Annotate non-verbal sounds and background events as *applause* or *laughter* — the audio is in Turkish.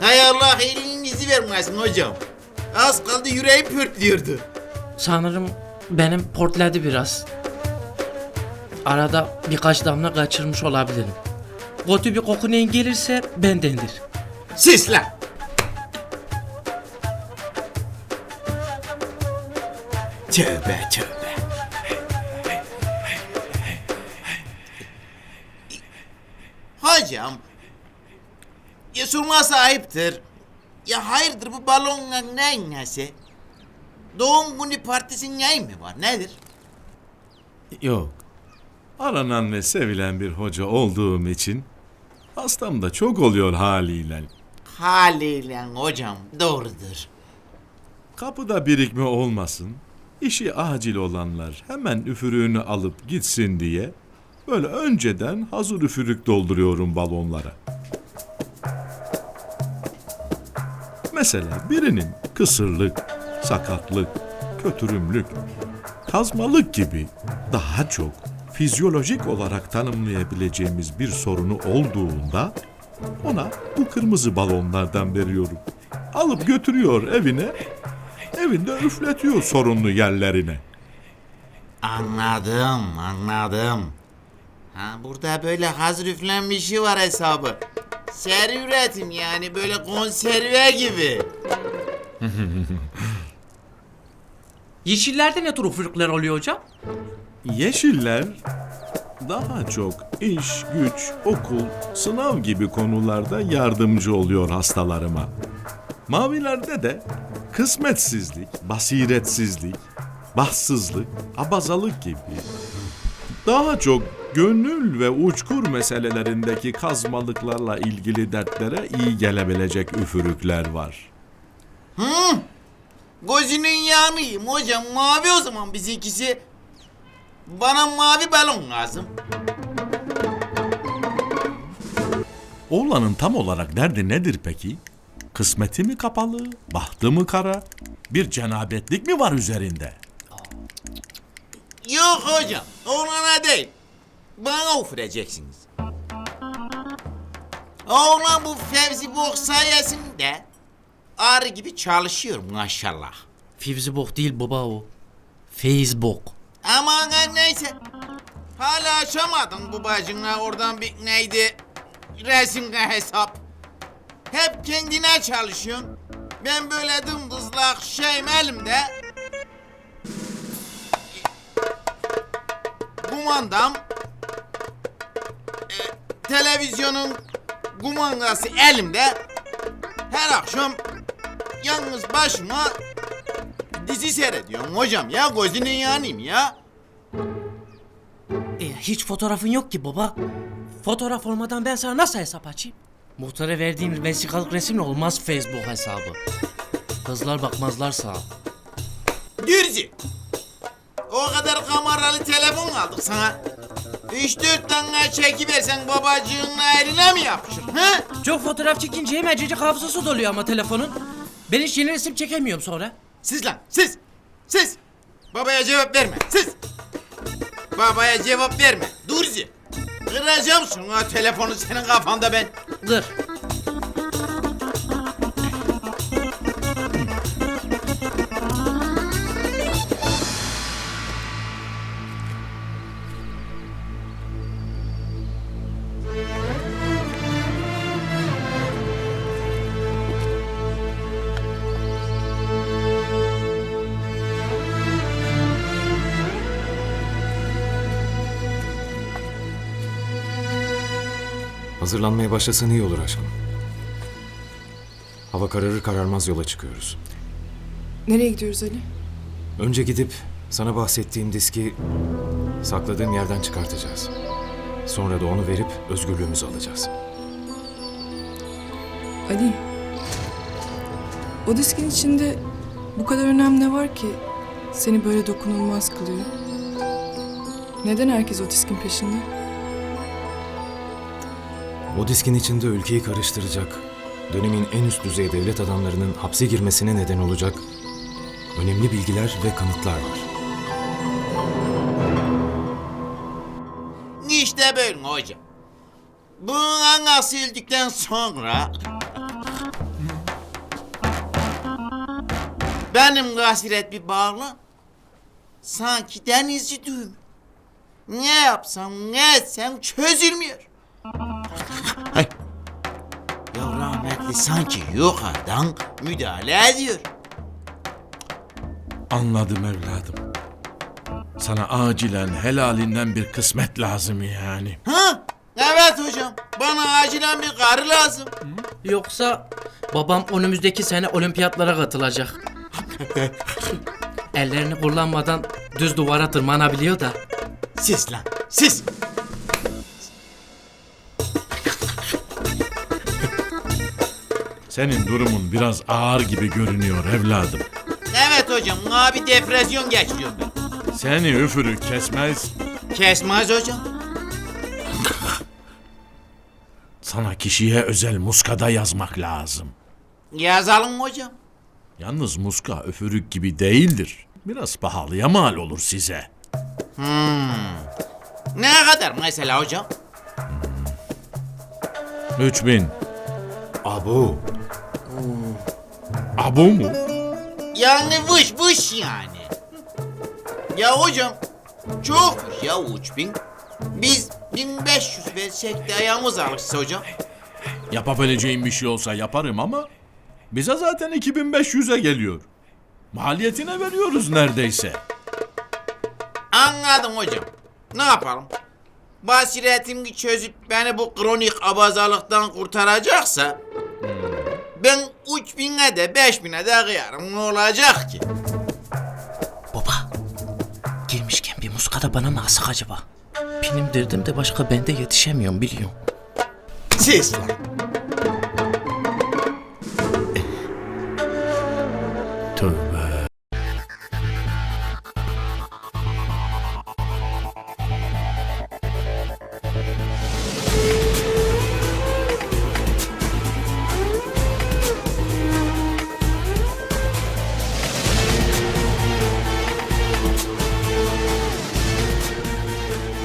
Hay Allah elinizi vermesin hocam. Az kaldı yüreğim pörtlüyordu. Sanırım benim portladı biraz. Arada birkaç damla kaçırmış olabilirim. Kötü bir koku neyin gelirse bendendir. Sis lan. Tövbe tövbe. Hocam. Ya sorma sahiptir. Ya hayırdır bu balonla neyin nesi? Doğum günü partisinin neyin mi var nedir? Yok. Aranan ve sevilen bir hoca olduğum için hastam da çok oluyor haliyle. Haliyle hocam doğrudur. Kapıda birikme olmasın. işi acil olanlar hemen üfürüğünü alıp gitsin diye böyle önceden hazır üfürük dolduruyorum balonlara. Mesela birinin kısırlık, sakatlık, kötürümlük, kazmalık gibi daha çok fizyolojik olarak tanımlayabileceğimiz bir sorunu olduğunda ona bu kırmızı balonlardan veriyorum. Alıp götürüyor evine, evinde üfletiyor sorunlu yerlerine. Anladım, anladım. Ha burada böyle hazır üflenmişi var hesabı. Seri üretim yani böyle konserve gibi. Yeşillerde ne tür ufuklar oluyor hocam? Yeşiller daha çok iş, güç, okul, sınav gibi konularda yardımcı oluyor hastalarıma. Mavilerde de kısmetsizlik, basiretsizlik, bahtsızlık, abazalık gibi daha çok gönül ve uçkur meselelerindeki kazmalıklarla ilgili dertlere iyi gelebilecek üfürükler var. Gözünün yanıyım hocam mavi o zaman bizimkisi. Bana mavi balon lazım. Oğlanın tam olarak derdi nedir peki? Kısmeti mi kapalı, bahtı mı kara? Bir cenabetlik mi var üzerinde? Yok hocam oğlana değil. Bana üfüreceksiniz. Oğlan bu Fevzi Bok sayesinde arı gibi çalışıyor maşallah. Fivzi bok değil baba o. Feyiz bok. Aman ha, neyse. Hala açamadın bu bacına oradan bir neydi? Resimle hesap. Hep kendine çalışıyorsun. Ben böyle dımdızlak şeyim elimde. Kumandam. e, televizyonun kumandası elimde. Her akşam yalnız başıma dizi seyrediyorum hocam ya gözünün yanayım ya. E, hiç fotoğrafın yok ki baba. Fotoğraf olmadan ben sana nasıl hesap açayım? Muhtara verdiğim vesikalık resimle olmaz Facebook hesabı. Kızlar bakmazlar sağa. Dürzi. O kadar kameralı telefon aldık sana. Üç dört tane çekiversen babacığının eline mi yapışır? He? Çok fotoğraf çekince hemencecik hafızası doluyor ama telefonun. Ben hiç yeni resim çekemiyorum sonra. Siz lan siz. Siz. Babaya cevap verme. Siz. Babaya cevap verme. Durzi. Kıracağım şunu telefonu senin kafanda ben. Dur. Hazırlanmaya başlasan iyi olur aşkım. Hava kararır kararmaz yola çıkıyoruz. Nereye gidiyoruz Ali? Önce gidip sana bahsettiğim diski sakladığım yerden çıkartacağız. Sonra da onu verip özgürlüğümüzü alacağız. Ali. O diskin içinde bu kadar önem ne var ki seni böyle dokunulmaz kılıyor? Neden herkes o diskin peşinde? O diskin içinde ülkeyi karıştıracak, dönemin en üst düzey devlet adamlarının hapse girmesine neden olacak önemli bilgiler ve kanıtlar var. İşte böyle hocam. Bunu anlaşıldıktan sonra... Benim gasiret bir bağlı. Sanki denizci düğüm. Ne yapsam ne etsem çözülmüyor. Rahmetli sanki yukarıdan müdahale ediyor. Anladım evladım. Sana acilen helalinden bir kısmet lazım yani. Ha? Evet hocam. Bana acilen bir karı lazım. Yoksa babam önümüzdeki sene olimpiyatlara katılacak. *laughs* Ellerini kullanmadan düz duvara tırmanabiliyor da. Siz lan siz. Senin durumun biraz ağır gibi görünüyor evladım. Evet hocam. Abi depresyon geçiriyorum ben. Seni üfürük kesmez, Kesmez hocam. sana kişiye özel muskada yazmak lazım. Yazalım hocam. Yalnız muska üfürük gibi değildir. Biraz pahalıya mal olur size. Ne kadar mesela hocam? 3000. Abu. Abu mu? Yani vış vış yani. Ya hocam çokmuş ya uç bin. Biz 1500 versek de ayağımız alışsa hocam. Yapabileceğim bir şey olsa yaparım ama bize zaten 2500'e geliyor. Maliyetine veriyoruz neredeyse. Anladım hocam. Ne yapalım? Basiretimi çözüp beni bu kronik abazalıktan kurtaracaksa ben 3000'e de 5000'e de kıyarım. Ne olacak ki? Baba. Girmişken bir muska da bana mı alsak acaba? Benim derdim de başka bende yetişemiyorum biliyorum. Siz lan.